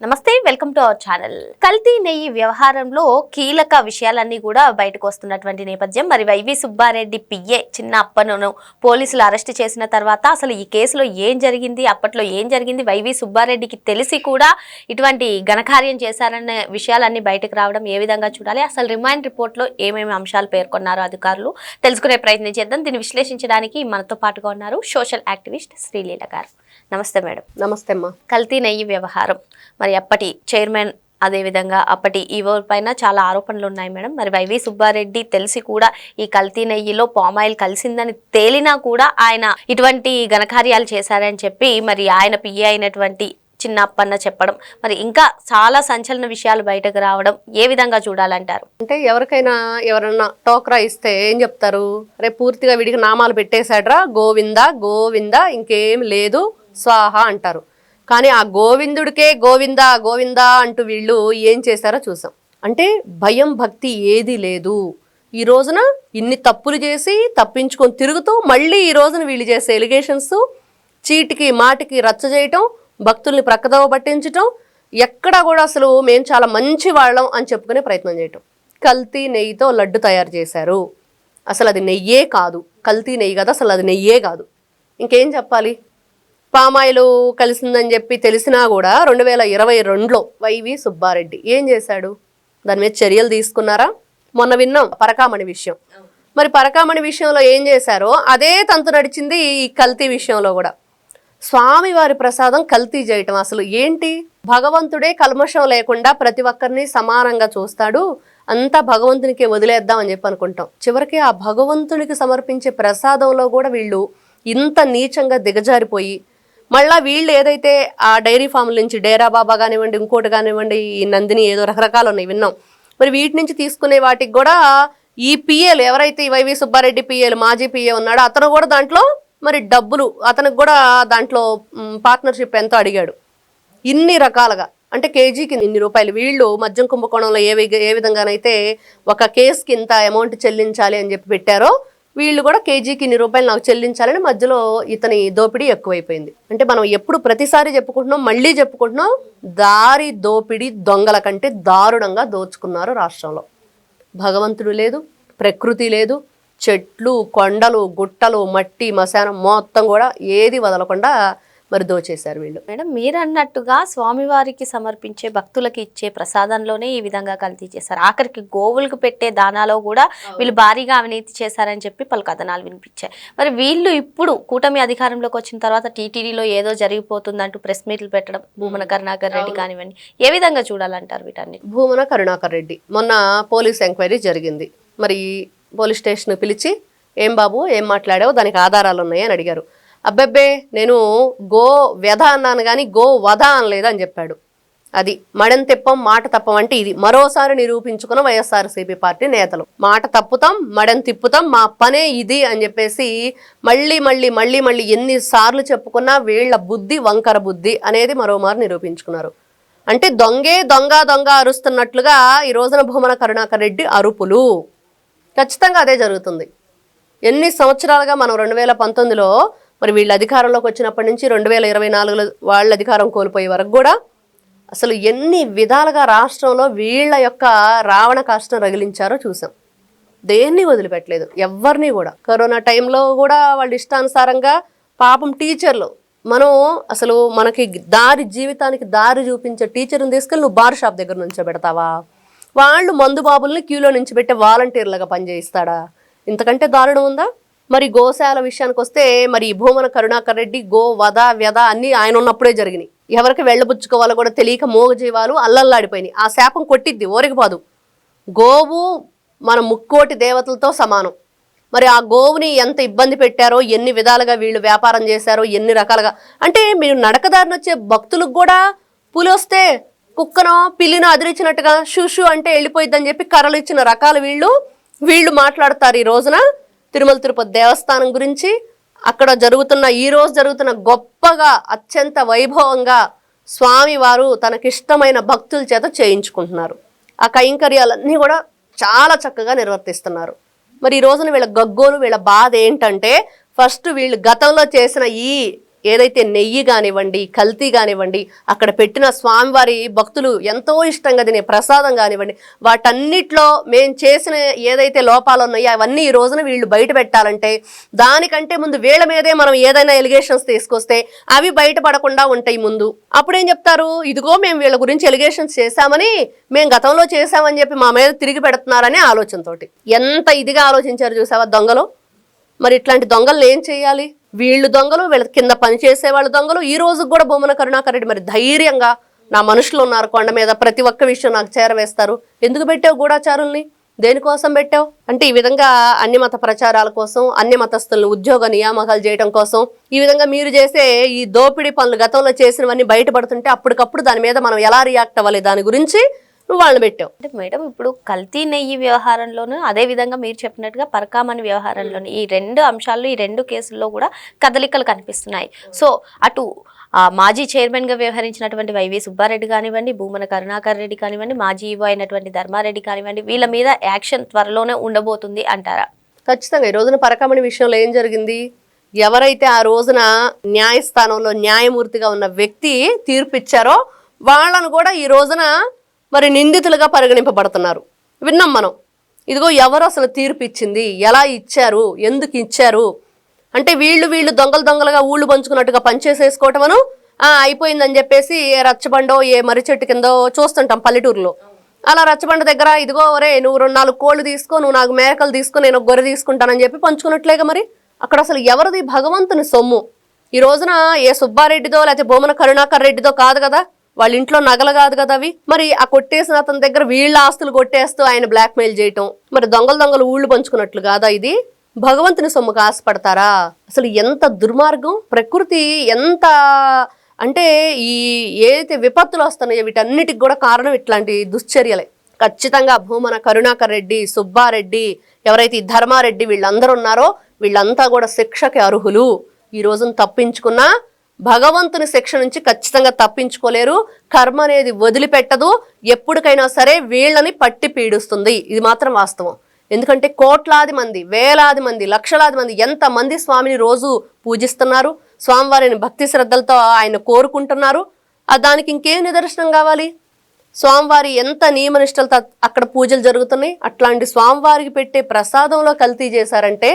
నమస్తే. Welcome to our channel. కల్తీ నెయ్యి వ్యవహారంలో కీలక విషయాలన్నీ కూడా బయటకు వస్తున్నటువంటి నేపథ్యం. మరి వైవి సుబ్బారెడ్డి పిఏ చిన్న అప్పను పోలీసులు అరెస్ట్ చేసిన తర్వాత అసలు ఈ కేసులో ఏం జరిగింది? అప్పట్లో ఏం జరిగింది? వైవి సుబ్బారెడ్డికి తెలిసి కూడా ఇటువంటి ఘనకార్యం చేశారనే విషయాలన్నీ బయటకు రావడం ఏ విధంగా చూడాలి? అసలు రిమైండ్ రిపోర్ట్లో ఏమేమి అంశాలు పేర్కొన్నారో అధికారులు? తెలుసుకునే ప్రయత్నం చేద్దాం. దీన్ని విశ్లేషించడానికి మనతో పాటుగా ఉన్నారు సోషల్ యాక్టివిస్ట్ శ్రీలీల గారు. నమస్తే మేడం. నమస్తే అమ్మా. కల్తీ నెయ్యి వ్యవహారం. మరి అప్పటి చైర్మన్ అదేవిధంగా అప్పటి ఈవో పైన చాలా ఆరోపణలు ఉన్నాయి మేడం. మరి వైవి సుబ్బారెడ్డి తెలిసి కూడా ఈ కల్తీ నెయ్యిలో పామాయిల్ కలిసిందని తేలినా కూడా ఆయన ఇటువంటి ఘనకార్యాలు చేశారని చెప్పి మరి ఆయన పిఏ అయినటువంటి చిన్నప్పన్న చెప్పడం మరి ఇంకా చాలా సంచలన విషయాలు బయటకు రావడం ఏ విధంగా చూడాలంటారు? అంటే ఎవరికైనా ఎవరన్నా టోక్రా ఇస్తే ఏం చెప్తారు? రేపు పూర్తిగా వీడికి నామాలు పెట్టేశాడ్రా గోవింద గోవింద ఇంకేం లేదు స్వాహ అంటారు. కానీ ఆ గోవిందుడికే గోవింద గోవింద అంటూ వీళ్ళు ఏం చేశారో చూసాం. అంటే భయం భక్తి ఏది లేదు. ఈ రోజున ఇన్ని తప్పులు చేసి తప్పించుకొని తిరుగుతూ మళ్ళీ ఈ రోజున వీళ్ళు చేసే ఎలిగేషన్స్ చీటికి మాటికి రచ్చ చేయటం భక్తుల్ని ప్రక్కదవ పట్టించటం ఎక్కడ కూడా అసలు మేము చాలా మంచి వాళ్ళం అని చెప్పుకునే ప్రయత్నం చేయటం. కల్తీ నెయ్యితో లడ్డు తయారు చేశారు. అసలు అది నెయ్యే కాదు. కల్తీ నెయ్యి కదా అసలు అది నెయ్యే కాదు. ఇంకేం చెప్పాలి? పామాయిలు కలిసిందని చెప్పి తెలిసినా కూడా రెండు వేల ఇరవై రెండులో వైవి సుబ్బారెడ్డి ఏం చేశాడు? దాని మీద చర్యలు తీసుకున్నారా? మొన్న విన్నాం పరకామణి విషయం. మరి పరకామణి విషయంలో ఏం చేశారో అదే తంతు నడిచింది ఈ కల్తీ విషయంలో కూడా. స్వామివారి ప్రసాదం కల్తీ చేయటం అసలు ఏంటి? భగవంతుడే కల్మషం లేకుండా ప్రతి ఒక్కరిని సమానంగా చూస్తాడు. అంతా భగవంతునికే వదిలేద్దాం అని చెప్పి అనుకుంటాం. చివరికి ఆ భగవంతునికి సమర్పించే ప్రసాదంలో కూడా వీళ్ళు ఇంత నీచంగా దిగజారిపోయి మళ్ళా వీళ్ళు ఏదైతే ఆ డైరీ ఫామ్ల నుంచి డేరా బాబా కానివ్వండి ఇంకోటి కానివ్వండి ఈ నందిని ఏదో రకరకాలు ఉన్నాయి విన్నాం. మరి వీటి నుంచి తీసుకునే వాటికి కూడా ఈ పిఏలు ఎవరైతే వైవి సుబ్బారెడ్డి పిఏలు మాజీ పిఏ ఉన్నాడో అతను కూడా దాంట్లో మరి డబ్బులు అతనికి కూడా దాంట్లో పార్ట్నర్షిప్ ఎంతో అడిగాడు. ఇన్ని రకాలుగా అంటే కేజీకి ఇన్ని రూపాయలు. వీళ్ళు మద్యం కుంభకోణంలో ఏ ఏ విధంగానైతే ఒక కేసుకి ఇంత అమౌంట్ చెల్లించాలి అని చెప్పి పెట్టారో వీళ్ళు కూడా కేజీకి ఇన్ని రూపాయలు నాకు చెల్లించాలని మధ్యలో ఇతని దోపిడీ ఎక్కువైపోయింది. అంటే మనం ఎప్పుడు ప్రతిసారి చెప్పుకుంటున్నాం మళ్ళీ చెప్పుకుంటున్నాం దారి దోపిడీ దొంగల కంటే దారుణంగా దోచుకున్నారు రాష్ట్రంలో. భగవంతుడు లేదు ప్రకృతి లేదు చెట్లు కొండలు గుట్టలు మట్టి మశానం మొత్తం కూడా ఏది వదలకుండా మరి దోచేశారు వీళ్ళు. మేడం మీరు అన్నట్టుగా స్వామివారికి సమర్పించే భక్తులకి ఇచ్చే ప్రసాదంలోనే ఈ విధంగా కల్తీ చేశారు. ఆఖరికి గోవులకు పెట్టే దానాలో కూడా వీళ్ళు భారీగా అవినీతి చేశారని చెప్పి పలు కథనాలు వినిపించాయి. మరి వీళ్ళు ఇప్పుడు కూటమి అధికారంలోకి వచ్చిన తర్వాత టీటీడీలో ఏదో జరిగిపోతుందంటూ ప్రెస్ మీట్లు పెట్టడం భూమన కరుణాకర్ రెడ్డి కానివ్వండి ఏ విధంగా చూడాలంటారు వీటన్ని? భూమన కరుణాకర్ రెడ్డి. మొన్న పోలీస్ ఎంక్వైరీ జరిగింది. మరి పోలీస్ స్టేషన్ పిలిచి ఏం బాబు ఏం మాట్లాడావు? దానికి ఆధారాలు ఉన్నాయి అని అడిగారు. అబ్బబ్బే నేను గో వ్యధ అన్నాను కానీ గో వధ అనలేదు అని చెప్పాడు. అది మడెం తిప్పం మాట తప్పం అంటే ఇది. మరోసారి నిరూపించుకున్న వైఎస్ఆర్సీపీ పార్టీ నేతలు. మాట తప్పుతాం మడెం తిప్పుతాం మా పనే ఇది అని చెప్పేసి మళ్ళీ మళ్ళీ మళ్ళీ మళ్ళీ ఎన్నిసార్లు చెప్పుకున్నా వీళ్ళ బుద్ధి వంకర బుద్ధి అనేది మరోమారు నిరూపించుకున్నారు. అంటే దొంగే దొంగ దొంగ అరుస్తున్నట్లుగా ఈ రోజున భూమన కరుణాకర్ రెడ్డి అరుపులు. ఖచ్చితంగా అదే జరుగుతుంది. ఎన్ని సంవత్సరాలుగా మనం రెండు వేల పంతొమ్మిదిలో మరి వీళ్ళ అధికారంలోకి వచ్చినప్పటి నుంచి రెండు వేల ఇరవై నాలుగులో వాళ్ళ అధికారం కోల్పోయే వరకు కూడా అసలు ఎన్ని విధాలుగా రాష్ట్రంలో వీళ్ళ యొక్క రావణ కాష్టం రగిలించారో చూసాం. దేన్ని వదిలిపెట్టలేదు? ఎవరిని కూడా. కరోనా టైంలో కూడా వాళ్ళ ఇష్టానుసారంగా పాపం టీచర్లు. మనం అసలు మనకి దారి జీవితానికి దారి చూపించే టీచర్ని తీసుకెళ్ళి నువ్వు బార్ షాప్ దగ్గర నుంచో పెడతావా? వాళ్ళు మందు బాబుల్ని క్యూలో నుంచి పెట్టే వాలంటీర్లుగా పనిచేయిస్తాడా? ఇంతకంటే దారుణం ఉందా? మరి గోశాల విషయానికి వస్తే మరి ఈ భూమన కరుణాకర్ రెడ్డి గో వధ వ్యధ అన్ని ఆయన ఉన్నప్పుడే జరిగినాయి. ఎవరికి వెళ్ళబుచ్చుకోవాలో కూడా తెలియక మోగజీవాలు అల్లల్లాడిపోయినాయి. ఆ శాపం కొట్టిద్ది ఓరికి పోదు గోవు మన ముక్కోటి దేవతలతో సమానం. మరి ఆ గోవుని ఎంత ఇబ్బంది పెట్టారో ఎన్ని విధాలుగా వీళ్ళు వ్యాపారం చేశారో ఎన్ని రకాలుగా. అంటే మీరు నడకదారిని వచ్చే భక్తులకు కూడా పులి వస్తే కుక్కనో పిల్లినో అదిరిచ్చినట్టుగా షూ అంటే వెళ్ళిపోయిద్దని చెప్పి కర్రలు ఇచ్చిన రకాలు వీళ్ళు వీళ్ళు మాట్లాడతారు ఈ రోజున. తిరుమల తిరుపతి దేవస్థానం గురించి అక్కడ జరుగుతున్న ఈ రోజు జరుగుతున్న గొప్పగా అత్యంత వైభవంగా స్వామివారు తనకిష్టమైన భక్తుల చేత చేయించుకుంటున్నారు. ఆ కైంకర్యాలన్నీ కూడా చాలా చక్కగా నిర్వర్తిస్తున్నారు. మరి ఈ రోజున వీళ్ళ గగ్గోలు వీళ్ళ బాధ ఏంటంటే ఫస్ట్ వీళ్ళు గతంలో చేసిన ఈ ఏదైతే నెయ్యి కానివ్వండి కల్తీ కానివ్వండి అక్కడ పెట్టిన స్వామివారి భక్తులు ఎంతో ఇష్టంగా తినే ప్రసాదం కానివ్వండి వాటన్నిట్లో మేము చేసిన ఏదైతే లోపాలు ఉన్నాయో అవన్నీ ఈ రోజున వీళ్ళు బయట పెట్టాలంటే దానికంటే ముందు వీళ్ళ మీదే మనం ఏదైనా ఎలిగేషన్స్ తీసుకొస్తే అవి బయటపడకుండా ఉంటాయి ముందు. అప్పుడేం చెప్తారు? ఇదిగో మేము వీళ్ళ గురించి ఎలిగేషన్స్ చేశామని మేము గతంలో చేశామని చెప్పి మా మీద తిరిగి పెడుతున్నారనే ఆలోచనతోటి. ఎంత ఇదిగా ఆలోచించారు చూసావా దొంగలు? మరి ఇట్లాంటి దొంగలు ఏం చేయాలి? వీళ్ళు దొంగలు వీళ్ళ కింద పనిచేసే వాళ్ళ దొంగలు. ఈ రోజు కూడా బొమ్మన కరుణాకర్ రెడ్డి మరి ధైర్యంగా నా మనుషులు ఉన్నారు కొండ మీద ప్రతి ఒక్క విషయం నాకు చేరవేస్తారు. ఎందుకు పెట్టావు గూఢాచారుల్ని? దేనికోసం పెట్టావు? అంటే ఈ విధంగా అన్ని మత ప్రచారాల కోసం అన్ని మతస్థులను ఉద్యోగ నియామకాలు చేయడం కోసం ఈ విధంగా మీరు చేసే ఈ దోపిడీ పనులు గతంలో చేసినవన్నీ బయటపడుతుంటే అప్పటికప్పుడు దాని మీద మనం ఎలా రియాక్ట్ అవ్వాలి? దాని గురించి నువ్వు వాళ్ళని పెట్టావు. అంటే మేడం ఇప్పుడు కల్తీ నెయ్యి వ్యవహారంలోను అదే విధంగా మీరు చెప్పినట్టుగా పరకామణి వ్యవహారంలోను ఈ రెండు అంశాల్లో ఈ రెండు కేసుల్లో కూడా కదలికలు కనిపిస్తున్నాయి. సో అటు మాజీ చైర్మన్గా వ్యవహరించినటువంటి వైవి సుబ్బారెడ్డి కానివ్వండి భూమన కరుణాకర్ రెడ్డి కానివ్వండి మాజీ ఈవో అయినటువంటి ధర్మారెడ్డి కానివ్వండి వీళ్ళ మీద యాక్షన్ త్వరలోనే ఉండబోతుంది అంటారా? ఖచ్చితంగా. ఈ రోజున పరకమణి విషయంలో ఏం జరిగింది? ఎవరైతే ఆ రోజున న్యాయస్థానంలో న్యాయమూర్తిగా ఉన్న వ్యక్తి తీర్పు ఇచ్చారో వాళ్ళను కూడా ఈ రోజున మరి నిందితులుగా పరిగణింపబడుతున్నారు. విన్నాం మనం. ఇదిగో ఎవరు అసలు తీర్పు ఇచ్చింది? ఎలా ఇచ్చారు? ఎందుకు ఇచ్చారు? అంటే వీళ్ళు వీళ్ళు దొంగలు దొంగలుగా ఊళ్ళు పంచుకున్నట్టుగా పనిచేసేసుకోవటమను ఆ, అయిపోయిందని చెప్పేసి ఏ రచ్చబండో ఏ మర్రి చెట్టు కిందో చూస్తుంటాం పల్లెటూరులో. అలా రచ్చబండ దగ్గర ఇదిగో ఒరే నువ్వు రెండు నాలుగు కోళ్ళు తీసుకో నువ్వు నాకు మేకలు తీసుకో నేను ఒక గొర్రె తీసుకుంటానని చెప్పి పంచుకున్నట్లేగా మరి? అక్కడ అసలు ఎవరిది భగవంతుని సొమ్ము? ఈ రోజున ఏ సుబ్బారెడ్డిదో లేకపోతే బొమ్మన కరుణాకర్ రెడ్డిదో కాదు కదా వాళ్ళ ఇంట్లో నగలు కాదు కదా అవి. మరి ఆ కొట్టేసిన అతని దగ్గర వీళ్ళ ఆస్తులు కొట్టేస్తూ ఆయన బ్లాక్మెయిల్ చేయటం. మరి దొంగలు దొంగలు ఊళ్ళు పంచుకున్నట్లు కాదా ఇది? భగవంతుని సొమ్ముకు ఆశపడతారా? అసలు ఎంత దుర్మార్గం? ప్రకృతి ఎంత అంటే ఈ ఏదైతే విపత్తులు వస్తున్నాయో వీటన్నిటికి కూడా కారణం ఇట్లాంటి దుశ్చర్యలే. ఖచ్చితంగా భూమన కరుణాకర్ రెడ్డి సుబ్బారెడ్డి ఎవరైతే ఈ ధర్మారెడ్డి వీళ్ళందరూ ఉన్నారో వీళ్ళంతా కూడా శిక్షకి అర్హులు. ఈ రోజును తప్పించుకున్నా భగవంతుని శిక్ష నుంచి ఖచ్చితంగా తప్పించుకోలేరు. కర్మ అనేది వదిలిపెట్టదు. ఎప్పటికైనా సరే వీళ్ళని పట్టి పీడిస్తుంది. ఇది మాత్రం వాస్తవం. ఎందుకంటే కోట్లాది మంది వేలాది మంది లక్షలాది మంది ఎంత మంది స్వామిని రోజు పూజిస్తున్నారు. స్వామివారిని భక్తి శ్రద్ధలతో ఆయన కోరుకుంటున్నారు. ఆ దానికి ఇంకేం నిదర్శనం కావాలి? స్వామివారి ఎంత నియమనిష్టలతో అక్కడ పూజలు జరుగుతున్నాయి? అట్లాంటి స్వామివారికి పెట్టే ప్రసాదంలో కల్తీ చేశారంటే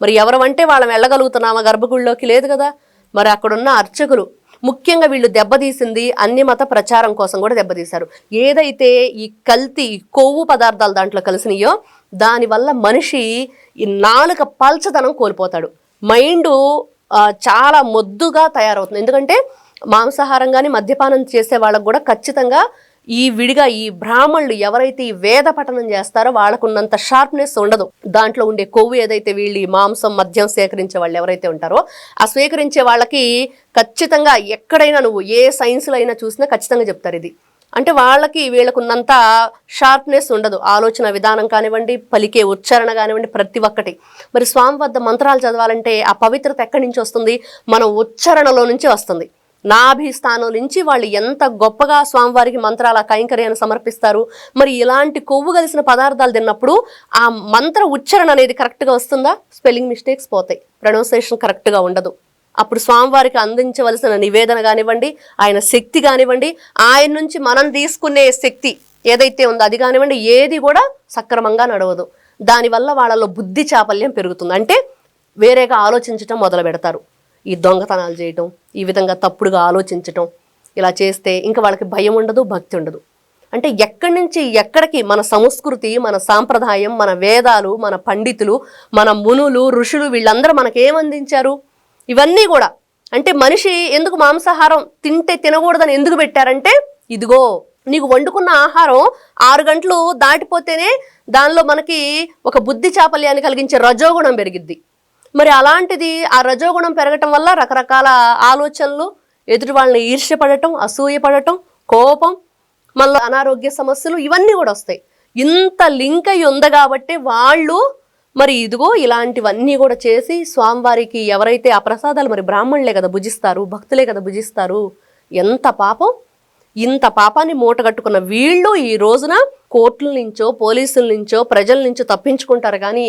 మరి ఎవరు అంటే వాళ్ళం వెళ్ళగలుగుతున్నామా? గర్భగుడిలోకి లేదు కదా. మరి అక్కడున్న అర్చకులు. ముఖ్యంగా వీళ్ళు దెబ్బతీసింది అన్ని మత ప్రచారం కోసం కూడా దెబ్బతీశారు. ఏదైతే ఈ కల్తీ కొవ్వు పదార్థాలు దాంట్లో కలిసినాయో దానివల్ల మనిషి ఈ నాలుక పల్చదనం కోల్పోతాడు. మైండ్ చాలా మొద్దుగా తయారవుతుంది. ఎందుకంటే మాంసాహారం కానీ మద్యపానం చేసే వాళ్ళకు కూడా ఖచ్చితంగా ఈ విడిగా ఈ బ్రాహ్మణులు ఎవరైతే ఈ వేద పఠనం చేస్తారో వాళ్ళకున్నంత షార్ప్నెస్ ఉండదు. దాంట్లో ఉండే కొవ్వు ఏదైతే వీళ్ళు ఈ మాంసం మద్యం సేకరించే వాళ్ళు ఎవరైతే ఉంటారో ఆ స్వీకరించే వాళ్ళకి ఖచ్చితంగా ఎక్కడైనా నువ్వు ఏ సైన్స్లో అయినా చూసినా ఖచ్చితంగా చెప్తారు ఇది. అంటే వాళ్ళకి వీళ్ళకున్నంత షార్ప్నెస్ ఉండదు. ఆలోచన విధానం కానివ్వండి పలికే ఉచ్చారణ కానివ్వండి ప్రతి ఒక్కటి. మరి స్వామి వద్ద మంత్రాలు చదవాలంటే ఆ పవిత్రత ఎక్కడి నుంచి వస్తుంది? మన ఉచ్చారణలో నుంచి వస్తుంది. నాభిస్థానం నుంచి వాళ్ళు ఎంత గొప్పగా స్వామివారికి మంత్రాల కైంకర్యాన్ని సమర్పిస్తారు? మరి ఇలాంటి కొవ్వు కలిసిన పదార్థాలు తిన్నప్పుడు ఆ మంత్ర ఉచ్చారణ అనేది కరెక్ట్గా వస్తుందా? స్పెల్లింగ్ మిస్టేక్స్ పోతాయి. ప్రొనౌన్సియేషన్ కరెక్ట్గా ఉండదు. అప్పుడు స్వామివారికి అందించవలసిన నివేదన కానివ్వండి ఆయన శక్తి కానివ్వండి ఆయన నుంచి మనం తీసుకునే శక్తి ఏదైతే ఉందో అది కానివ్వండి ఏది కూడా సక్రమంగా నడవదు. దానివల్ల వాళ్ళలో బుద్ధి చాపల్యం పెరుగుతుంది. అంటే వేరేగా ఆలోచించటం మొదలు పెడతారు ఈ దొంగతనాలు చేయటం ఈ విధంగా తప్పుడుగా ఆలోచించటం ఇలా చేస్తే ఇంకా వాళ్ళకి భయం ఉండదు భక్తి ఉండదు. అంటే ఎక్కడి నుంచి ఎక్కడికి మన సంస్కృతి మన సాంప్రదాయం మన వేదాలు మన పండితులు మన మునులు ఋషులు వీళ్ళందరూ మనకేం అందించారు? ఇవన్నీ కూడా. అంటే మనిషి ఎందుకు మాంసాహారం తింటే తినకూడదని ఎందుకు పెట్టారంటే ఇదిగో నీకు వండుకున్న ఆహారం ఆరు గంటలు దాటిపోతేనే దానిలో మనకి ఒక బుద్ధి చాపల్యాన్ని కలిగించే రజోగుణం పెరిగిద్ది. మరి అలాంటిది ఆ రజోగుణం పెరగటం వల్ల రకరకాల ఆలోచనలు ఎదుటి వాళ్ళని ఈర్ష్యపడటం అసూయపడటం కోపం మళ్ళీ అనారోగ్య సమస్యలు ఇవన్నీ కూడా వస్తాయి. ఇంత లింక్ అయి ఉంది కాబట్టి వాళ్ళు మరి ఇదిగో ఇలాంటివన్నీ కూడా చేసి స్వామివారికి ఎవరైతే ఆ ప్రసాదాలు మరి బ్రాహ్మణులే కదా భుజిస్తారు భక్తులే కదా భుజిస్తారు ఎంత పాపం? ఇంత పాపాన్ని మూటగట్టుకున్న వీళ్ళు ఈ రోజున కోర్టుల నుంచో పోలీసుల నుంచో ప్రజల నుంచో తప్పించుకుంటారు. కానీ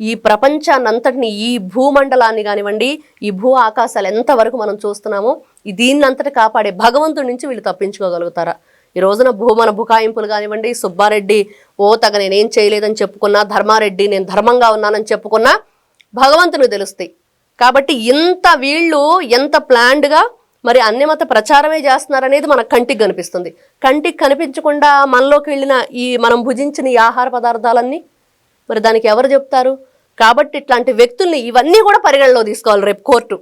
ఈ ప్రపంచాన్నంతటిని ఈ భూమండలాన్ని కానివ్వండి ఈ భూ ఆకాశాలు ఎంతవరకు మనం చూస్తున్నామో దీన్నంతటి కాపాడే భగవంతుడి నుంచి వీళ్ళు తప్పించుకోగలుగుతారా? ఈ రోజున భూమన బుకాయింపులు కానివ్వండి సుబ్బారెడ్డి ఓ తగ నేనేం చేయలేదని చెప్పుకున్నా ధర్మారెడ్డి నేను ధర్మంగా ఉన్నానని చెప్పుకున్నా భగవంతునికి తెలుస్తాయి. కాబట్టి ఇంత వీళ్ళు ఎంత ప్లాన్డ్గా మరి అన్యమత ప్రచారమే చేస్తున్నారనేది మన కంటికి కనిపిస్తుంది. కంటికి కనిపించకుండా మనలోకి వెళ్ళిన ఈ మనం భుజించిన ఈ ఆహార పదార్థాలన్నీ మరి దానికి ఎవరు చెప్తారు? కాబట్టి ఇట్లాంటి వ్యక్తుల్ని ఇవన్నీ కూడా పరిగణలో తీసుకోవాలి రేపు కోర్టు.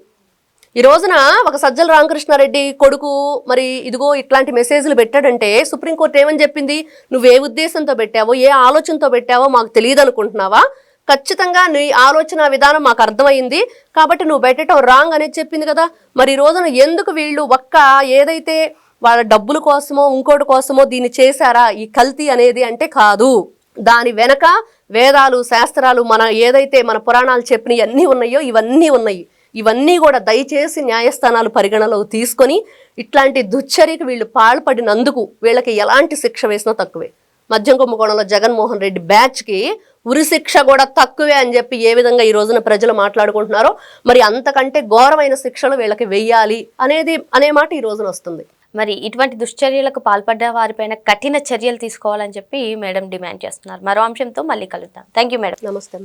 ఈ రోజున ఒక సజ్జల రామకృష్ణారెడ్డి కొడుకు మరి ఇదిగో ఇట్లాంటి మెసేజ్లు పెట్టాడంటే సుప్రీంకోర్టు ఏమని చెప్పింది? నువ్వు ఏ ఉద్దేశంతో పెట్టావో ఏ ఆలోచనతో పెట్టావో మాకు తెలియదు అనుకుంటున్నావా ఖచ్చితంగా నీ ఆలోచన విధానం మాకు అర్థమైంది కాబట్టి నువ్వు పెట్టడం రాంగ్ అనేది చెప్పింది కదా. మరి ఈ రోజున ఎందుకు వీళ్ళు ఒక్క ఏదైతే వాళ్ళ డబ్బుల కోసమో ఇంకోటి కోసమో దీన్ని చేశారా? ఈ కల్తీ అనేది అంటే కాదు. దాని వెనక వేదాలు శాస్త్రాలు మన ఏదైతే మన పురాణాలు చెప్పినవి అన్నీ ఉన్నాయో ఇవన్నీ ఉన్నాయి. ఇవన్నీ కూడా దయచేసి న్యాయస్థానాలు పరిగణలో తీసుకొని ఇట్లాంటి దుశ్చర్యకు వీళ్ళు పాల్పడినందుకు వీళ్ళకి ఎలాంటి శిక్ష వేసినా తక్కువే. మద్యం కుంభకోణంలో జగన్మోహన్ రెడ్డి బ్యాచ్కి ఉరి శిక్ష కూడా తక్కువే అని చెప్పి ఏ విధంగా ఈ రోజున ప్రజలు మాట్లాడుకుంటున్నారో మరి అంతకంటే ఘోరమైన శిక్షలు వీళ్ళకి వెయ్యాలి అనేది అనే మాట ఈ రోజున వస్తుంది. మరి ఇటువంటి దుశ్చర్యలకు పాల్పడ్డ వారిపైన కఠిన చర్యలు తీసుకోవాలని చెప్పి మేడం డిమాండ్ చేస్తున్నారు. మరో అంశంతో మళ్ళీ కలుద్దాం. Thank you madam. నమస్తే